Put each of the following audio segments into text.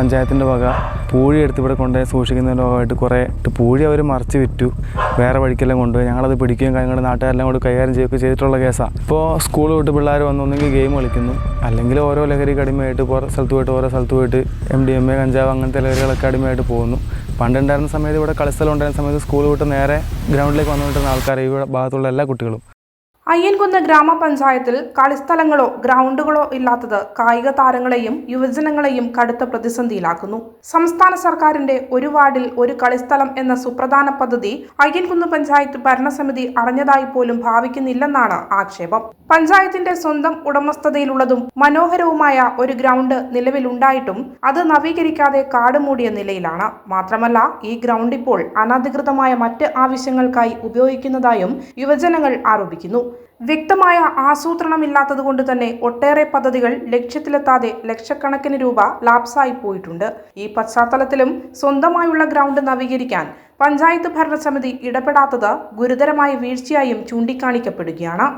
പഞ്ചായത്തിന്റെ വക പൂഴി എടുത്ത് ഇവിടെ കൊണ്ടുപോയി സൂക്ഷിക്കുന്നതിന്റെ ഭാഗമായിട്ട് കുറേ പൂഴി അവർ മറിച്ച് വിറ്റു. വേറെ വഴിക്കെല്ലാം കൊണ്ടുപോയി. ഞങ്ങളത് പിടിക്കുകയും ഞങ്ങളുടെ നാട്ടുകാരെല്ലാം കൂടി കൈകാര്യം ചെയ്യുകയൊക്കെ ചെയ്തിട്ടുള്ള കേസാണ് ഇപ്പോൾ സ്കൂൾ വിട്ട് പിള്ളേർ വന്നൊന്നെങ്കിൽ ഗെയിം കളിക്കുന്നു. അല്ലെങ്കിൽ ഓരോ ലഹരി കടിമയായിട്ട് ഓരോ സ്ഥലത്ത് പോയിട്ട് ഓരോ സ്ഥലത്ത് പോയിട്ട് എം ഡി എം എ കഞ്ചാവ് അങ്ങനത്തെ ലഹരികളൊക്കെ അടിമയായിട്ട് പോകുന്നു. പണ്ടുണ്ടായിരുന്ന സമയത്ത് ഇവിടെ കളിസ്ഥലം ഉണ്ടായിരുന്ന സമയത്ത് സ്കൂൾ വിട്ട് നേരെ ഗ്രൗണ്ടിലേക്ക് വന്നുകൊണ്ടിരുന്ന ആൾക്കാർ ഈ ഭാഗത്തുള്ള എല്ലാ കുട്ടികളും. അയ്യൻകുന്ന് ഗ്രാമപഞ്ചായത്തിൽ കളിസ്ഥലങ്ങളോ ഗ്രൗണ്ടുകളോ ഇല്ലാത്തത് കായിക താരങ്ങളെയും യുവജനങ്ങളെയും കടുത്ത പ്രതിസന്ധിയിലാക്കുന്നു. സംസ്ഥാന സർക്കാരിന്റെ ഒരു വാർഡിൽ ഒരു കളിസ്ഥലം എന്ന സുപ്രധാന പദ്ധതി അയ്യൻകുന്ന് പഞ്ചായത്ത് ഭരണസമിതി അറിഞ്ഞതായി പോലും ഭാവിക്കുന്നില്ലെന്നാണ് ആക്ഷേപം. പഞ്ചായത്തിന്റെ സ്വന്തം ഉടമസ്ഥതയിലുള്ളതും മനോഹരവുമായ ഒരു ഗ്രൗണ്ട് നിലവിലുണ്ടായിട്ടും അത് നവീകരിക്കാതെ കാടുമൂടിയ നിലയിലാണ്. മാത്രമല്ല ഈ ഗ്രൗണ്ട് ഇപ്പോൾ അനധികൃതമായ മറ്റ് ആവശ്യങ്ങൾക്കായി ഉപയോഗിക്കുന്നതായും യുവജനങ്ങൾ ആരോപിക്കുന്നു. വ്യക്തമായ ആസൂത്രണമില്ലാത്തതുകൊണ്ട് തന്നെ ഒട്ടേറെ പദ്ധതികൾ ലക്ഷ്യത്തിലെത്താതെ ലക്ഷക്കണക്കിന് രൂപ ലാപ്സായി പോയിട്ടുണ്ട്. ഈ പശ്ചാത്തലത്തിലും സ്വന്തമായുള്ള ഗ്രൗണ്ട് നവീകരിക്കാൻ പഞ്ചായത്ത് ഭരണസമിതി ഇടപെടാത്തത് ഗുരുതരമായ വീഴ്ചയായും ചൂണ്ടിക്കാണിക്കപ്പെടുകയാണ്.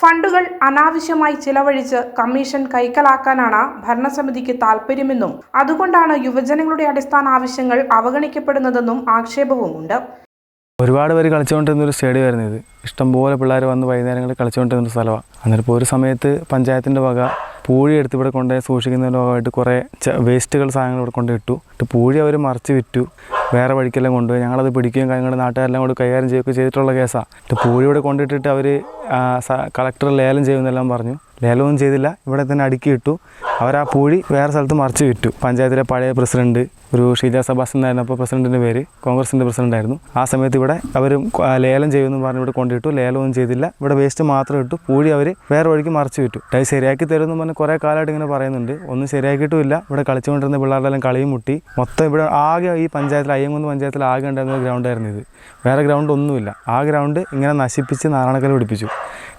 ഫണ്ടുകൾ അനാവശ്യമായി ചിലവഴിച്ച് കമ്മീഷൻ കൈക്കലാക്കാനാണ് ഭരണസമിതിക്ക് താൽപ്പര്യമെന്നും അതുകൊണ്ടാണ് യുവജനങ്ങളുടെ അടിസ്ഥാന ആവശ്യങ്ങൾ അവഗണിക്കപ്പെടുന്നതെന്നും ആക്ഷേപവുമുണ്ട്. ഒരുപാട് പേര് കളിച്ചുകൊണ്ടിരുന്ന ഒരു സ്റ്റേഡിയമായിരുന്നു ഇത്. ഇഷ്ടംപോലെ പിള്ളേർ വന്ന് വൈകുന്നേരങ്ങളിൽ കളിച്ചുകൊണ്ടിരുന്ന സ്ഥലമാണ് അന്നേരം ഇപ്പോൾ ഒരു സമയത്ത് പഞ്ചായത്തിന്റെ വക പൂഴി എടുത്ത് ഇവിടെ കൊണ്ടുപോയി സൂക്ഷിക്കുന്നതിന്റെ ഭാഗമായിട്ട് കുറേ വേസ്റ്റുകൾ സാധനങ്ങൾ ഇവിടെ കൊണ്ട് ഇട്ടു. എന്നിട്ട് പൂഴി അവർ മറിച്ച് വിറ്റു. വേറെ വഴിക്കെല്ലാം കൊണ്ടുപോയി. ഞങ്ങളത് പിടിക്കുകയും ഞങ്ങളുടെ നാട്ടുകാരെല്ലാം കൂടി കൈകാര്യം ചെയ്യുകയൊക്കെ ചെയ്തിട്ടുള്ള കേസാണ് എന്നിട്ട് പൂഴി ഇവിടെ കൊണ്ടിട്ടിട്ട് അവർ കളക്ടർ ലേലം ചെയ്യുമെന്നെല്ലാം പറഞ്ഞു. ലേലമൊന്നും ചെയ്തില്ല. ഇവിടെ തന്നെ അടുക്കി ഇട്ടു. അവർ ആ പൂഴി വേറെ സ്ഥലത്ത് മറിച്ച് വിറ്റു. പഞ്ചായത്തിലെ പഴയ പ്രസിഡന്റ് ഒരു ഷീജ സബാസ് എന്നായിരുന്നപ്പോൾ പ്രസിഡന്റിന്റെ പേര് കോൺഗ്രസിന്റെ പ്രസിഡന്റായിരുന്നു. ആ സമയത്ത് ഇവിടെ അവർ ലേലം ചെയ്യുമെന്ന് പറഞ്ഞ് ഇവിടെ കൊണ്ടിട്ടു ലേലമൊന്നും ചെയ്തില്ല. ഇവിടെ വേസ്റ്റ് മാത്രം ഇട്ടു. പൂഴി അവർ വേറെ വഴിക്ക് മറിച്ച് വിറ്റു. അത് ശരിയാക്കി തരുമെന്ന് പറഞ്ഞ് കുറേ കാലമായിട്ട് ഇങ്ങനെ പറയുന്നുണ്ട്. ഒന്നും ശരിയാക്കിയിട്ടുമില്ല. ഇവിടെ കളിച്ചുകൊണ്ടിരുന്ന പിള്ളേരെല്ലാം കളിയും മുട്ടി. മൊത്തം ഇവിടെ ആകെ ഈ പഞ്ചായത്തിൽ അയ്യങ്കുന്ന് പഞ്ചായത്തിൽ ആകെ ഉണ്ടായിരുന്ന ഗ്രൗണ്ടായിരുന്നു ഇത്. വേറെ ഗ്രൗണ്ട് ഒന്നുമില്ല. ആ ഗ്രൗണ്ട് ഇങ്ങനെ നശിപ്പിച്ച് നാരായണക്കൽ പിടിപ്പിച്ചു.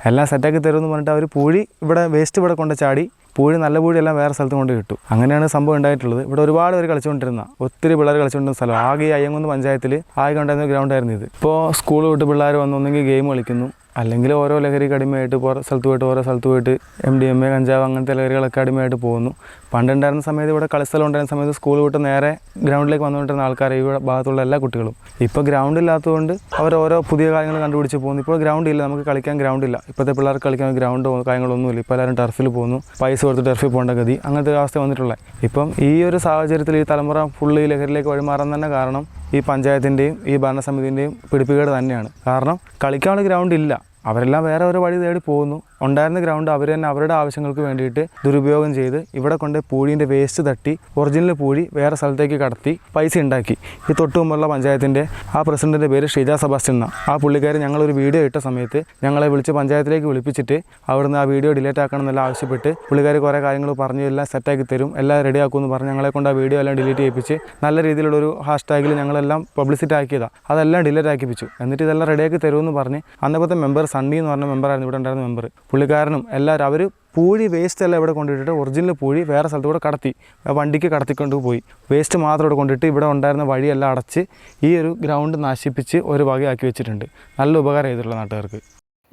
എല്ലാം സെറ്റാക്കി തരുമെന്ന് പറഞ്ഞിട്ട് അവർ പൂഴി ഇവിടെ വേസ്റ്റ് ഇവിടെ കൊണ്ട് ചാടി പൂഴി നല്ല പൂഴിയെല്ലാം വേറെ സ്ഥലത്ത് കൊണ്ട് കിട്ടും അങ്ങനെയാണ് സംഭവം ഉണ്ടായിട്ടുള്ളത്. ഇവിടെ ഒരുപാട് പേര് കളിച്ചുകൊണ്ടിരുന്ന ഒത്തിരി പിള്ളേർ കളിച്ചുകൊണ്ടിരുന്ന സ്ഥലം. ആകെ അയ്യങ്കുന്ന് പഞ്ചായത്തിൽ ആകെ ഉണ്ടായിരുന്ന ഗ്രൗണ്ടായിരുന്നു ഇത്. ഇപ്പോൾ സ്കൂൾ വിട്ട് പിള്ളേർ വന്നൊന്നെങ്കിൽ ഗെയിം കളിക്കുന്നു. അല്ലെങ്കിൽ ഓരോ ലഹരി കടിമയായിട്ട് ഓരോ സ്ഥലത്ത് പോയിട്ട് ഓരോ സ്ഥലത്ത് പോയിട്ട് എം ഡി എം എ കഞ്ചാവ് അങ്ങനത്തെ ലഹരികളൊക്കെ അടിമയായിട്ട് പോകുന്നു. പണ്ടുണ്ടായിരുന്ന സമയത്ത് ഇവിടെ കളിസ്ഥലം ഉണ്ടായിരുന്ന സമയത്ത് സ്കൂൾ വിട്ട് നേരെ ഗ്രൗണ്ടിലേക്ക് വന്നുകൊണ്ടിരുന്ന ആൾക്കാർ ഈ ഭാഗത്തുള്ള എല്ലാ കുട്ടികളും. ഇപ്പോൾ ഗ്രൗണ്ട് ഇല്ലാത്തതുകൊണ്ട് അവർ ഓരോ പുതിയ കാര്യങ്ങൾ കണ്ടുപിടിച്ച് പോകുന്നു. ഇപ്പോൾ ഗ്രൗണ്ട് ഇല്ല നമുക്ക് കളിക്കാൻ ഗ്രൗണ്ട് ഇല്ല. ഇപ്പോഴത്തെ പിള്ളേർക്ക് കളിക്കാൻ ഗ്രൗണ്ടോ കാര്യങ്ങളൊന്നുമില്ല. ഇപ്പോൾ എല്ലാവരും ടർഫിൽ പോകുന്നു. പൈസ കൊടുത്ത് ടർഫിൽ പോകേണ്ട ഗതി അങ്ങനത്തെ അവസ്ഥ വന്നിട്ടുള്ളത്. ഇപ്പം ഈ ഒരു സാഹചര്യത്തിൽ ഈ തലമുറ ഫുള്ള് ഈ ലഹരിയിലേക്ക് വഴിമാറാൻ തന്നെ കാരണം ഈ പഞ്ചായത്തിന്റെയും ഈ ഭരണസമിതിന്റെയും പിടിപ്പുകേട് തന്നെയാണ്. കാരണം കളിക്കാനുള്ള ഗ്രൗണ്ട് ഇല്ല അവരെല്ലാം വേറെ ഒരു വഴി തേടി പോകുന്നു. ഉണ്ടായിരുന്ന ഗ്രൗണ്ട് അവർ തന്നെ അവരുടെ ആവശ്യങ്ങൾക്ക് വേണ്ടിയിട്ട് ദുരുപയോഗം ചെയ്ത് ഇവിടെ കൊണ്ട് പൂഴീന്റെ വേസ്റ്റ് തട്ടി ഒറിജിനൽ പൂഴി വേറെ സ്ഥലത്തേക്ക് കടത്തി പൈസ ഉണ്ടാക്കി. ഈ തൊട്ട് മുമ്പുള്ള പഞ്ചായത്തിന്റെ ആ പ്രസിഡന്റിന്റെ പേര് ഷീജ സെബാസ്റ്റ്യൻ എന്നാണ് ആ പുള്ളിക്കാരൻ ഞങ്ങളൊരു വീഡിയോ ഇട്ട സമയത്ത് ഞങ്ങളെ വിളിച്ച് പഞ്ചായത്തിലേക്ക് വിളിപ്പിച്ചിട്ട് അവിടുന്ന് ആ വീഡിയോ ഡിലീറ്റ് ആക്കണം എന്നെല്ലാം ആവശ്യപ്പെട്ട് പുള്ളിക്കാർ കുറേ കാര്യങ്ങൾ പറഞ്ഞു എല്ലാം സെറ്റാക്കി തരും എല്ലാം റെഡി ആക്കുമെന്ന് പറഞ്ഞ് ഞങ്ങളെ കൊണ്ട് ആ വീഡിയോ എല്ലാം ഡിലീറ്റ് ചെയ്യിപ്പിച്ച് നല്ല രീതിയിലുള്ളൊരു ഹാഷ്ടാഗിൽ ഞങ്ങളെല്ലാം പബ്ലിസിറ്റി ആക്കിയതാണ് അതെല്ലാം ഡിലീറ്റ് ആക്കിപ്പിച്ചു. എന്നിട്ട് ഇതെല്ലാം റെഡിയാക്കി തരുമെന്ന് പറഞ്ഞ് അന്നപ്പോഴത്തെ മെമ്പർ സണ്ണി എന്ന് പറഞ്ഞ മെമ്പറായിരുന്നു ഇവിടെ ഉണ്ടായിരുന്ന മെമ്പർ പുള്ളിക്കാരനും എല്ലാവരും അവർ പൂഴി വേസ്റ്റ് എല്ലാം ഇവിടെ കൊണ്ടിട്ടിട്ട് ഒറിജിനൽ പൂഴി വേറെ സ്ഥലത്ത് കൂടെ കടത്തി വണ്ടിക്ക് കടത്തിക്കൊണ്ട് പോയി. വേസ്റ്റ് മാത്രം ഇവിടെ കൊണ്ടിട്ട് ഇവിടെ ഉണ്ടായിരുന്ന വഴിയെല്ലാം അടച്ച് ഈ ഒരു ഗ്രൗണ്ട് നശിപ്പിച്ച് ഒരു വകയാക്കി വെച്ചിട്ടുണ്ട്. നല്ല ഉപകാരം ചെയ്തിട്ടുള്ള നാട്ടുകാർക്ക്.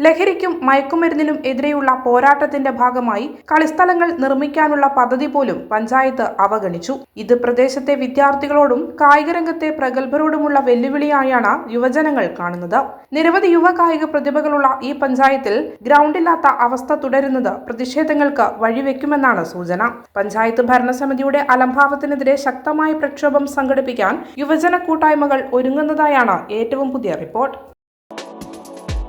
ലഹരിക്കും മയക്കുമരുന്നിനും എതിരെയുള്ള പോരാട്ടത്തിന്റെ ഭാഗമായി കളിസ്ഥലങ്ങൾ നിർമ്മിക്കാനുള്ള പദ്ധതി പോലും പഞ്ചായത്ത് അവഗണിച്ചു. ഇത് പ്രദേശത്തെ വിദ്യാർത്ഥികളോടും കായികരംഗത്തെ പ്രഗത്ഭരോടുമുള്ള വെല്ലുവിളിയായാണ് യുവജനങ്ങൾ കാണുന്നത്. നിരവധി യുവ കായിക പ്രതിഭകളുള്ള ഈ പഞ്ചായത്തിൽ ഗ്രൗണ്ടില്ലാത്ത അവസ്ഥ തുടരുന്നത് പ്രതിഷേധങ്ങൾക്ക് വഴിവെക്കുമെന്നാണ് സൂചന. പഞ്ചായത്ത് ഭരണസമിതിയുടെ അലംഭാവത്തിനെതിരെ ശക്തമായ പ്രക്ഷോഭം സംഘടിപ്പിക്കാൻ യുവജന കൂട്ടായ്മകൾ ഒരുങ്ങുന്നതായാണ് ഏറ്റവും പുതിയ റിപ്പോർട്ട്.